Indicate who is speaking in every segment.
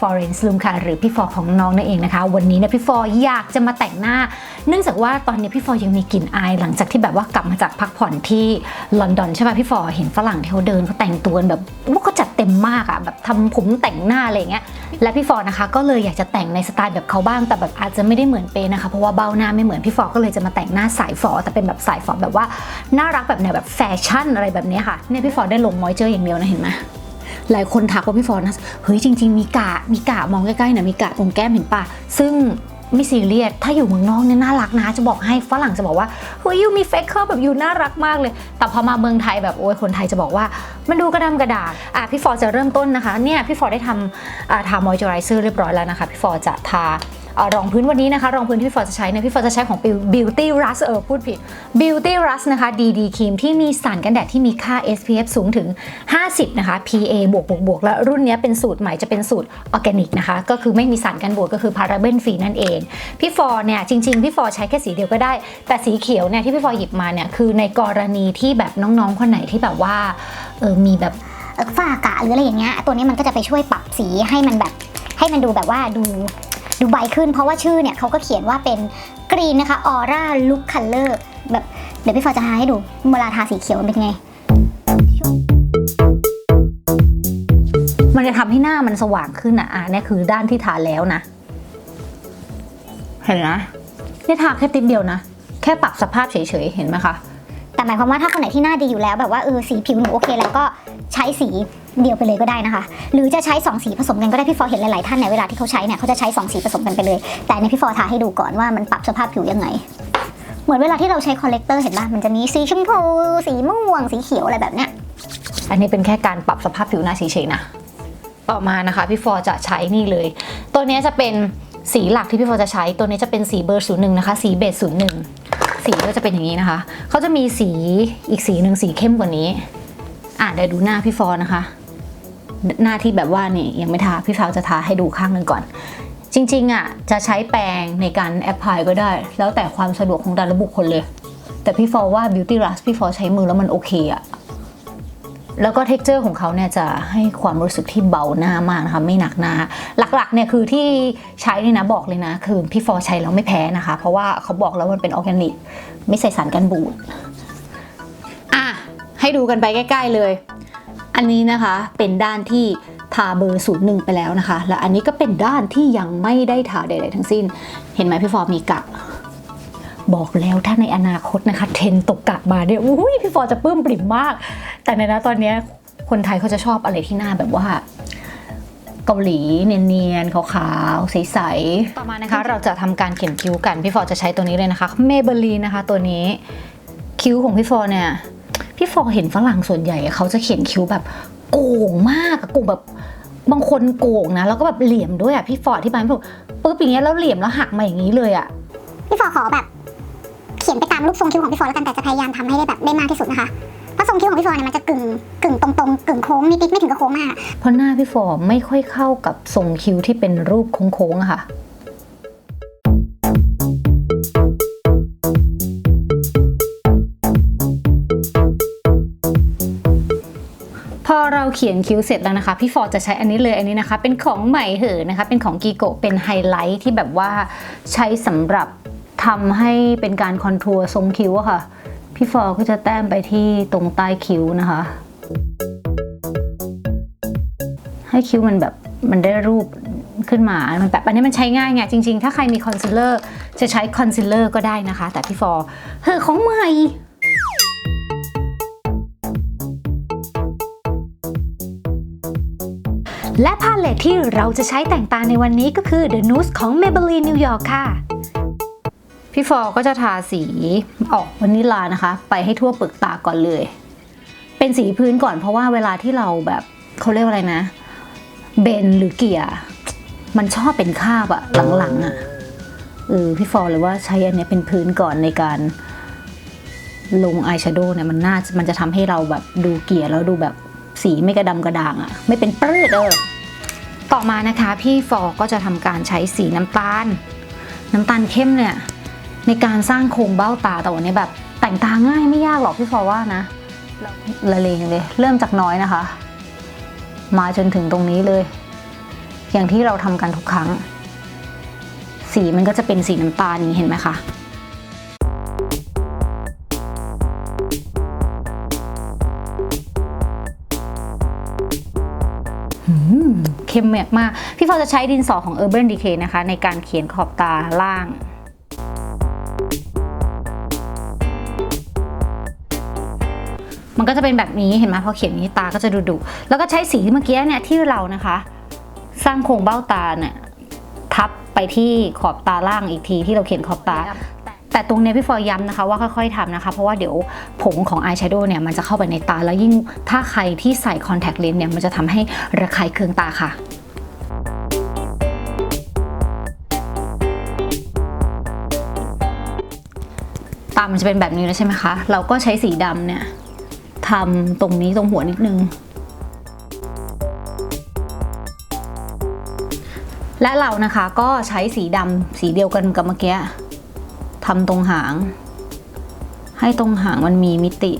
Speaker 1: ฟอร์เรนซ์ลูมค่ะ หรือพี่ฟอร์ของน้องนั่นเองนะคะ วันนี้เนี่ยพี่ฟอร์อยากจะมาแต่งหน้า เนื่องจากว่าตอนนี้พี่ฟอร์ยังมีกลิ่นอาย หลังจากที่แบบว่ากลับมาจากพักผ่อนที่ลอนดอนใช่ป่ะพี่ฟอร์เห็นฝรั่งที่เขาเดินเขาแต่งตัวแบบว่าเขาจัดเต็มมากอะแบบทำผมแต่งหน้าอะไรเงี้ยและพี่ฟอร์นะคะ ก็เลยอยากจะแต่งในสไตล์แบบเขาบ้างแต่แบบอาจจะไม่ได้เหมือนเปนะคะเพราะว่าเบ้าหน้าไม่เหมือนพี่ฟอร์ก็เลยจะมาแต่งหน้าสายฟอร์แต่เป็นแบบสายฟอร์แบบว่าน่ารักแบบแนวแบบแฟชั่นอะไรแบบนี้ค่ะเนี่ยพี่ฟอร์ได้ลงมอยเจอร์อย่างเดียวนะเห็นไหม หลายคนทักว่าพี่ฟอนเฮ้ยจริง ๆ มีกะมีกะมองใกล้ๆนะมีกะตรงแก้มเห็นปะซึ่งไม่ซีเรียส ถ้าอยู่เมืองนอกเนี่ยน่ารักนะ จะบอกให้ฝรั่งจะบอกว่าเฮ้ยยูมีเฟคเกอร์แบบยูน่ารักมากเลย แต่พอมาเมืองไทยแบบโอ้ยคนไทยจะบอกว่า มันดูกระดำกระดาษอะพี่ฟอร์จะเริ่มต้นนะคะ เนี่ยพี่ฟอร์ได้ทำอ่าทามอยเจอไรเซอร์เรียบร้อยแล้วนะคะ พี่ฟอร์จะทา รองพื้นวันนี้นะคะ รองพื้นที่พี่ฟอร์จะใช้เนี่ยพี่ฟอร์จะใช้ของ Beauty Rush เออพูดผิด Beauty Rush นะคะ DD ครีมที่มีสารกันแดดที่มีค่า SPF สูงถึง 50 นะคะ PA บวกบวกบวกและรุ่นนี้เป็นสูตรใหม่จะเป็นสูตรออร์แกนิกนะคะ ก็คือไม่มีสารกันบูดก็คือพาราเบนฟรีนั่นเอง พี่ฟอร์เนี่ยจริงๆ พี่ฟอร์ใช้แค่สีเดียวก็ได้ แต่สีเขียวเนี่ยที่พี่ฟอร์หยิบมาเนี่ยคือในกรณีที่แบบน้องๆ คนไหนที่แบบว่าเออมีแบบ
Speaker 2: ฝ้ากระหรืออะไรอย่างเงี้ยตัวนี้มันก็จะไปช่วยปรับสีให้มันแบบให้มันดูแบบว่าดู ดูใบขึ้นเพราะว่าชื่อเนี่ยเขาก็เขียนว่าเป็นกรีนนะคะออร่าลุคคัลเลอร์แบบเดี๋ยวพี่ฟอร์จะทาให้ดูเวลาทาสีเขียวมันเป็นไง
Speaker 1: มันจะทำให้หน้ามันสว่างขึ้นอะอะเนี่ยคือด้านที่ทาแล้วนะ เห็นนะนี่ทาแค่ติดเดียวนะ แค่ปรับสภาพเฉยๆ เห็นไหมคะ
Speaker 2: แต่หมายความว่าถ้าคนไหนที่หน้าดีอยู่แล้วแบบว่าเออสีผิวหนูโอเคแล้วก็ใช้สีเดียวไปเลยก็ได้นะคะ หรือจะใช้สองสีผสมกันก็ได้พี่ฟอเห็นหลาย ๆ ท่านเนี่ยเวลาที่เขาใช้เนี่ยเขาจะใช้สองสีผสมกันไปเลย แต่ในพี่ฟอทาให้ดูก่อนว่ามันปรับสภาพผิวยังไง เหมือนเวลาที่เราใช้คอลเลกเตอร์เห็นป่ะมันจะมีสีชมพูสีม่วง สีเขียวอะไรแบบเนี้ย
Speaker 1: อันนี้เป็นแค่การปรับสภาพผิวหน้าเฉยๆนะต่อมานะคะพี่ฟอจะใช้นี่เลย ตัวนี้จะเป็นสีหลักที่พี่ฟอจะใช้ตัวนี้จะเป็นสีเบอร์ศูนย์หนึ่งนะคะ สีเบสศูนย์หนึ่ง สีก็จะเป็นอย่างนี้นะคะเขาจะมีสีอีกสีหนึ่งสีเข้มกว่านี้ อะเดี๋ยวดูหน้าพี่ฟอนะคะ หน้าที่แบบว่านี่ยังไม่ทาพี่ฟอจะทาให้ดูข้างหนึ่งก่อน จริงๆอะจะใช้แปรงในการแอพพลายก็ได้ แล้วแต่ความสะดวกของแต่ละบุคคลเลย แต่พี่ฟอว่า Beauty Rush พี่ฟอใช้มือแล้วมันโอเคอะ แล้วก็เท็กเจอร์ของเขาเนี่ยจะให้ความรู้สึกที่เบาหน้ามากนะคะไม่หนักหน้า หลักๆเนี่ยคือที่ใช้นี่นะบอกเลยนะ คือพี่ฟอร์ใช้แล้วไม่แพ้นะคะ เพราะว่าเขาบอกแล้วมันเป็นออร์แกนิก ไม่ใส่สารกันบูดอะให้ดูกันไปใกล้ ๆเลย อันนี้นะคะเป็นด้านที่ทาเบอร์ศูนย์หนึ่งไปแล้วนะคะ และอันนี้ก็เป็นด้านที่ยังไม่ได้ทาใดๆทั้งสิ้น เห็นไหมพี่ฟอร์มีกะ บอกแล้วถ้าในอนาคตนะคะ เทรนด์ตกกะมาเนี่ยอุ้ยพี่ฟอร์จะปลื้มปริ่มมาก แต่ในนะตอนเนี้ยคนไทยเขาจะชอบอะไรที่หน้าแบบว่าเกาหลีเนียนๆขาวๆใสๆ ต่อมานะคะเราจะทำการเขียนคิ้วกัน พี่ฟอร์จะใช้ตัวนี้เลยนะคะเมเบลีนะคะตัวนี้คิ้วของพี่ฟอร์เนี่ยพี่ฟอร์เห็นฝรั่งส่วนใหญ่เขาจะเขียนคิ้วแบบโก่งมากอะโก่งแบบบางคนโก่งนะ แล้วก็แบบเหลี่ยมด้วยอะพี่ฟอร์ที่บายปุ๊บปุ๊บอย่างเงี้ยแล้วเหลี่ยมแล้วหักมาอย่างนี้เลยอะ
Speaker 2: พี่ฟอร์ขอแบบ เขียนไปตามรูปทรงคิ้วของพี่ฟอร์แล้วกันแต่จะพยายามทำให้ได้แบบได้มากที่สุดนะคะ เพราะทรงคิ้วของพี่ฟอร์เนี่ยมันจะกึ่งกึ่งตรงๆกึ่งโค้งนิดๆไม่ถึงกับโค้งมาก
Speaker 1: เพราะหน้าพี่ฟอร์ไม่ค่อยเข้ากับทรงคิ้วที่เป็นรูปโค้งๆอะค่ะพอเราเขียนคิ้วเสร็จแล้วนะคะ พี่ฟอร์จะใช้อันนี้เลยอันนี้นะคะ เป็นของใหม่เหอะนะคะ เป็นของกีโกเป็นไฮไลท์ที่แบบว่าใช้สำหรับ ทำให้เป็นการคอนทัวร์ทรงคิ้วอะค่ะ พี่ฟอก็จะแต้มไปที่ตรงใต้คิ้วนะคะ ให้คิ้วมันแบบมันได้รูปขึ้นมา มันแบบอันนี้มันใช้ง่ายไงจริง ๆ ถ้าใครมีคอนซีลเลอร์จะใช้คอนซีลเลอร์ก็ได้นะคะ แต่พี่ฟอเฮ้อของใหม่และพาเลตที่เราจะใช้แต่งตาในวันนี้ก็คือ The Nude ของ Maybelline New York ค่ะ พี่ฟอก็จะทาสีออกวานิลานะคะ ไปให้ทั่วเปลือกตาก่อนเลย เป็นสีพื้นก่อนเพราะว่าเวลาที่เราแบบเขาเรียกว่าอะไรนะ เบนหรือเกียร์มันชอบเป็นคาบอะหลังๆอะเออพี่ฟอเลยว่าใช้อันนี้เป็นพื้นก่อนในการลงอายแชโดว์เนี่ยมันน่ามันจะทำให้เราแบบดูเกียร์แล้วดูแบบสีไม่กระดำกระด่างอะไม่เป็นปื้ดเออต่อมานะคะ พี่ฟอก็จะทำการใช้สีน้ำตาล น้ำตาลเข้มเนี่ย ในการสร้างโครงเบ้าตาแต่วันนี้แบบแต่งตาง่ายไม่ยากหรอกพี่ฟอร์ว่านะละเลงเลย เริ่มจากน้อยนะคะ มาจนถึงตรงนี้เลย อย่างที่เราทำกันทุกครั้ง สีมันก็จะเป็นสีน้ำตาลนี้เห็นไหมคะเข้มมาก พี่ฟอจะใช้ดินสอของ Urban Decay นะคะ ในการเขียนขอบตาล่าง มันก็จะเป็นแบบนี้เห็นไหมพอเขียนอย่างนี้ตาก็จะดุดุๆแล้วก็ใช้สีเมื่อกี้เนี่ยที่เรานะคะ สร้างโครงเบ้าตาเนี่ยทับไปที่ขอบตาล่างอีกทีที่เราเขียนขอบตา แต่ตรงเนี้ยพี่ฟอยย้ำนะคะว่าค่อยๆทำนะคะ เพราะว่าเดี๋ยวผงของอายแชโดว์เนี่ยมันจะเข้าไปในตา แล้วยิ่งถ้าใครที่ใส่คอนแทคเลนส์เนี่ยมันจะทำให้ระคายเคืองตาค่ะตามันจะเป็นแบบนี้แล้วใช่ไหมคะ เราก็ใช้สีดำเนี่ย ทำตรงนี้ตรงหัวนิดนึง และเรานะคะก็ใช้สีดำสีเดียวกันกับเมื่อกี้ทำตรงหาง ให้ตรงหางมันมีมิติ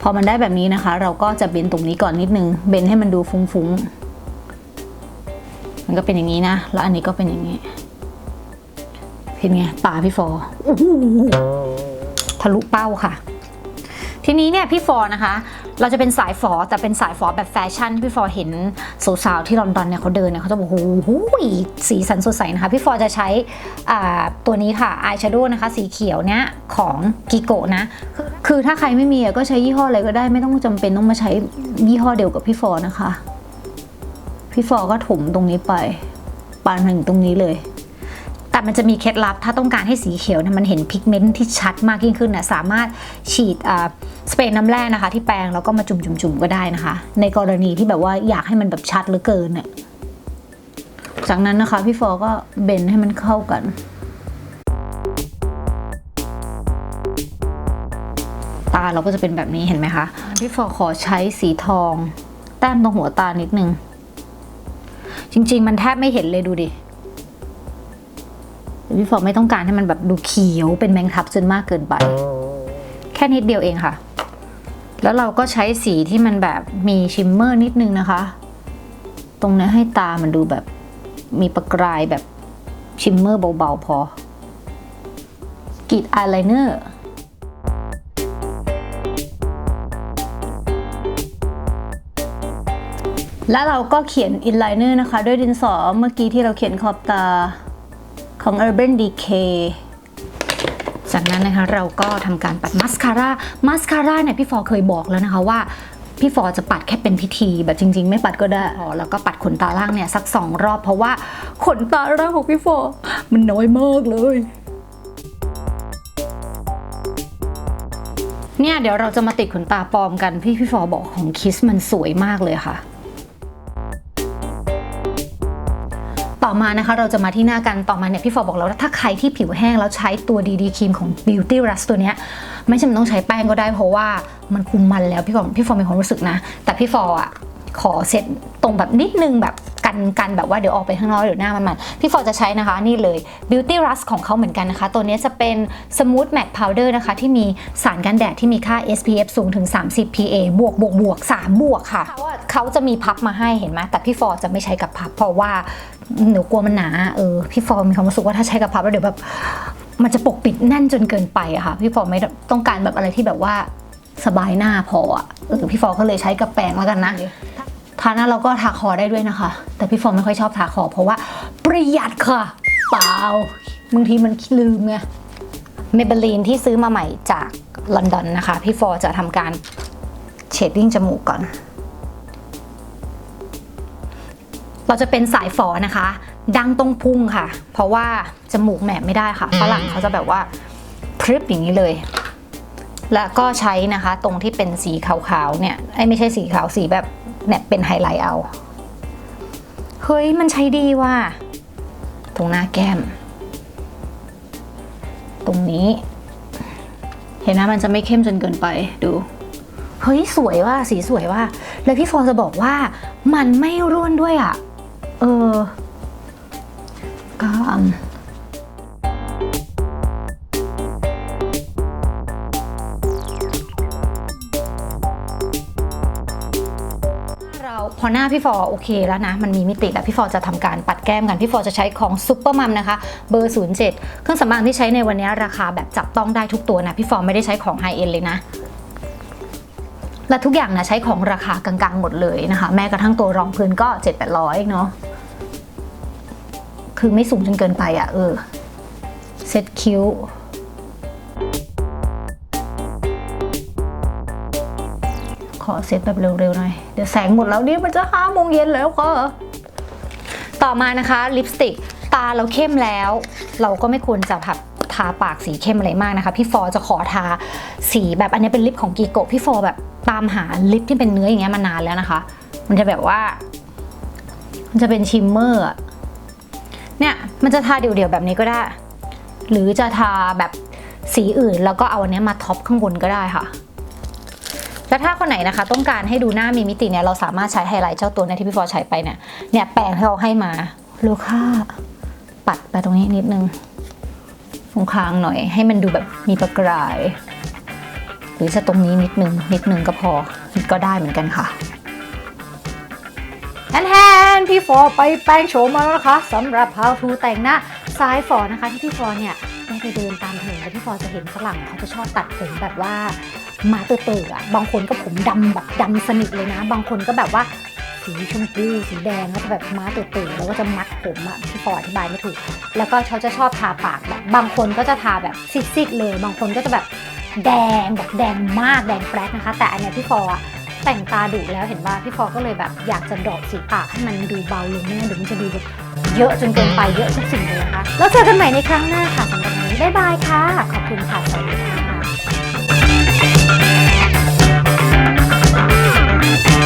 Speaker 1: พอมันได้แบบนี้นะคะ เราก็จะเบนตรงนี้ก่อนนิดนึง เบนให้มันดูฟุ้งๆ มันก็เป็นอย่างนี้นะ แล้วอันนี้ก็เป็นอย่างนี้เห็นไงตาพี่ฟอโอ้โหทะลุเป้าค่ะ ทีนี้เนี่ยพี่ฟอนะคะ เราจะเป็นสายฟอแต่เป็นสายฟอแบบแฟชั่นที่พี่ฟอเห็นสาวๆที่ลอนดอนเนี่ยเขาเดินเนี่ยเขาจะบอกโอ้โหสีสันสดใสนะคะ พี่ฟอจะใช้ตัวนี้ค่ะอายแชโดว์นะคะ สีเขียวเนี่ยของกิโกะนะ คือถ้าใครไม่มีก็ใช้ยี่ห้ออะไรก็ได้ไม่ต้องจำเป็นต้องมาใช้ยี่ห้อเดียวกับพี่ฟอนะคะ พี่ฟอก็ถมตรงนี้ไปปานถึงตรงนี้เลย แต่มันจะมีเคล็ดลับถ้าต้องการให้สีเขียวนี่ยมันเห็นพิกเมนต์ที่ชัดมากยิ่งขึ้นนะสามารถฉีดอ่าสเปรย์น้ำแร่นะคะ ที่แปรงแล้วก็มาจุ่มๆๆก็ได้นะคะ ในกรณีที่แบบว่าอยากให้มันแบบชัดเหลือเกินเนี่ยจากนั้นนะคะพี่ฟอก็เบนให้มันเข้ากันตาเราก็จะเป็นแบบนี้เห็นไหมคะ พี่ฟอขอใช้สีทอง แต้มตรงหัวตานิดนึง จริง ๆ มันแทบไม่เห็นเลยดูดิ พี่ฟอร์ไม่ต้องการให้มันแบบดูเขียวเป็นแมงทับจนมากเกินไป แค่นิดเดียวเองค่ะ แล้วเราก็ใช้สีที่มันแบบมีชิมเมอร์นิดนึงนะคะ ตรงนี้ให้ตามันดูแบบมีประกายแบบชิมเมอร์เบาๆพอกรีดอายไลเนอร์แล้วเราก็เขียนอินไลเนอร์นะคะ ด้วยดินสอเมื่อกี้ที่เราเขียนขอบตา ของ Urban Decay จากนั้นนะคะเราก็ทำการปัดมัสคาร่า มัสคาร่าเนี่ยพี่ฟอเคยบอกแล้วนะคะว่าพี่ฟอจะปัดแค่เป็นพิธี แบบจริง ๆ ไม่ปัดก็ได้ อ๋อแล้วก็ปัดขนตาล่างเนี่ยสักสองรอบเพราะว่าขนตาล่างของพี่ฟอมันน้อยมากเลย เนี่ยเดี๋ยวเราจะมาติดขนตาปลอมกันพี่พี่ฟอบอกของคิสมันสวยมากเลยค่ะ มานะคะเราจะมาที่หน้ากันต่อมาเนี่ยพี่ฟอบอกแล้วว่าถ้าใครที่ผิวแห้งแล้วใช้ตัวดีดีครีมของ Beauty Rush ตัวเนี้ยไม่จำเป็นต้องใช้แป้งก็ได้เพราะว่ามันคุมมันแล้วพี่ฟอพี่ฟอมีความรู้สึกนะ แต่พี่ฟออะขอเซตตรงแบบนิดนึงแบบกันกันแบบว่าเดี๋ยวออกไปข้างนอกเดี๋ยวหน้ามันมันพี่ฟอจะใช้นะคะนี่เลย Beauty Rush ของเขาเหมือนกันนะคะ ตัวนี้จะเป็น Smooth Matte Powder นะคะ ที่มีสารกันแดดที่มีค่า SPF สูงถึง 30 PA บวกบวกบวก3บวกค่ะ เขาอะเขาจะมีพับมาให้เห็นไหมแต่พี่ฟอจะไม่ใช้กับพับเพราะว่า หนูกลัวมันหนาเออพี่ฟอมีความรู้สึกว่าถ้าใช้กับพับแล้วเดี๋ยวแบบมันจะปกปิดแน่นจนเกินไปอะค่ะพี่ฟอไม่ต้องการแบบอะไรที่แบบว่าสบายหน้าพออะเออพี่ฟอก็เลยใช้กับแปรงแล้วกันนะทาหน้าเราก็ทาคอได้ด้วยนะคะ แต่พี่ฟอไม่ค่อยชอบทาคอ เพราะว่าประหยัดค่ะ เปล่าบางทีมันลืมไงเมเบลีนที่ซื้อมาใหม่จากลอนดอนนะคะ พี่ฟอจะทำการเชดดิ้งจมูกก่อน เราจะเป็นสายฝอนะคะ ดังตรงพุงค่ะ เพราะว่าจมูกแหมบไม่ได้ค่ะฝรั่งเขาจะแบบว่าพรึบอย่างนี้เลย แล้วก็ใช้นะคะ ตรงที่เป็นสีขาวๆเนี่ยไอ้ไม่ใช่สีขาวสีแบบเนี่ยเป็นไฮไลท์เอา เฮ้ยมันใช้ดีว่ะตรงหน้าแก้ม ตรงนี้ เห็นนะมันจะไม่เข้มจนเกินไปดูเฮ้ยสวยว่ะสีสวยว่ะแล้วพี่ฟองจะบอกว่ามันไม่ร่วนด้วยอะ ออก็เราพอหน้าพี่ฟอโอเคแล้วนะ มันมีมิติแล้วพี่ฟอจะทำการปัดแก้มกัน พี่ฟอจะใช้ของซุปเปอร์มัมนะคะ เบอร์ 07 เครื่องสำอางที่ใช้ในวันนี้ราคาแบบจับต้องได้ทุกตัวนะ พี่ฟอไม่ได้ใช้ของไฮเอ็นเลยนะ และทุกอย่างนะใช้ของราคากลางๆหมดเลยนะคะ แม้กระทั่งตัวรองพื้นก็ 7 8 0 0เนาะ คือไม่สูงจนเกินไปอะ่ะเออเซตคิ้วขอเซตแบบเร็วๆหน่อย เดี๋ยวแสงหมดแล้วนี่มันจะห้าโมงเย็นแล้วค่ะต่อมานะคะลิปสติกตาเราเข้มแล้ว เราก็ไม่ควรจะแบบทาปากสีเข้มอะไรมากนะคะ พี่ฟอจะขอทาสีแบบอันนี้เป็นลิปของกีโกพี่ฟอแบบตามหาลิปที่เป็นเนื้ออย่างเงี้ยมานานแล้วนะคะ มันจะแบบว่า มันจะเป็นชิมเมอร์ เนี่ยมันจะทาเดี่ยวๆแบบนี้ก็ได้ หรือจะทาแบบสีอื่น แล้วก็เอาอันนี้มาท็อปข้างบนก็ได้ค่ะ แล้วถ้าคนไหนนะคะ ต้องการให้ดูหน้ามีมิติเนี่ยเราสามารถใช้ไฮไลท์เจ้าตัวเนี่ยที่พี่ฟอใช้ไปเนี่ยเนี่ยแปรงที่เขาให้มาโลค่าปัดไปตรงนี้นิดนึงตรงคางหน่อย ให้มันดูแบบมีประกาย หรือจะตรงนี้นิดนึงนิดนึงก็พอก็ได้เหมือนกันค่ะ แทนแทนพี่ฟอไปแปรงโฉมมาแล้วนะคะสำหรับ how to แต่งหน้าซ้ายฟอนะคะที่พี่ฟอเนี่ยได้ไปเดินตามถนนแล้วพี่ฟอจะเห็นฝรั่งเขาจะชอบตัดผมแบบว่ามาเตอๆอะบางคนก็ผมดำแบบดำสนิทเลยนะ บางคนก็แบบว่าสีชมพูสีแดงก็จะแบบมาเตอๆแล้วก็จะมัดผมอะพี่ฟออธิบายไม่ถูก แล้วก็เขาจะชอบทาปากแบบบางคนก็จะทาแบบซิดๆเลย บางคนก็จะแบบแดงแบบแดงมากแดงแปรดนะคะ แต่อันเนี้ยพี่ฟออะ แต่งตาดุแล้วเห็นว่าพี่ฟอก็เลยแบบอยากจะดรอปสีปากให้มันดูเบาลงแม่งั้นเดี๋ยวมันจะดูแบบเยอะจนเกินไปเยอะทุกสิ่งเลยนะคะ แล้วเจอกันใหม่ในครั้งหน้าค่ะสำหรับวันนี้บ๊ายบายค่ะ ขอบคุณค่ะสวัสดีค่ะ